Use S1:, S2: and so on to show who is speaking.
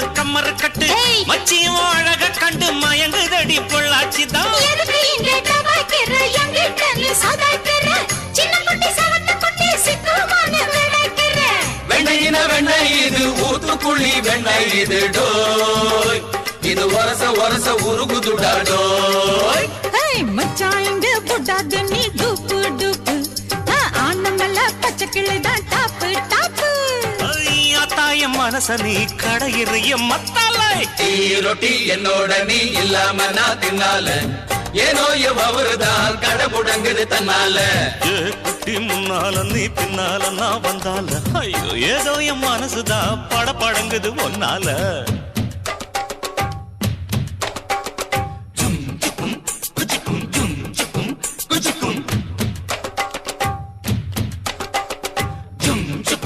S1: அழக கம்மர் கட்டு மச்சியும் அழக கண்டு மயங்குதடி பொள்ளாச்சி தான்
S2: வெண்ணையின வெண்ணெய் இது ஊத்துக்குழி வெண்ணெய் இது டோய். இது ஒரச ஒரச உருகுதுடா டோய்.
S3: மச்சாயங்க புட்டாத நீ என் மனச நீ கடையிறைய மத்தாலை
S1: டீ ரொட்டி என்னோட நீ இல்லாம நான் தின்னால ஏனோ எவ்வருதான் கடை முடங்குது தன்னால
S3: குட்டி முன்னால நீ பின்னால நான் வந்தால ஐயோ ஏதோ என் மனசுதான் பட படங்குது ஒன்னால Jump, jump.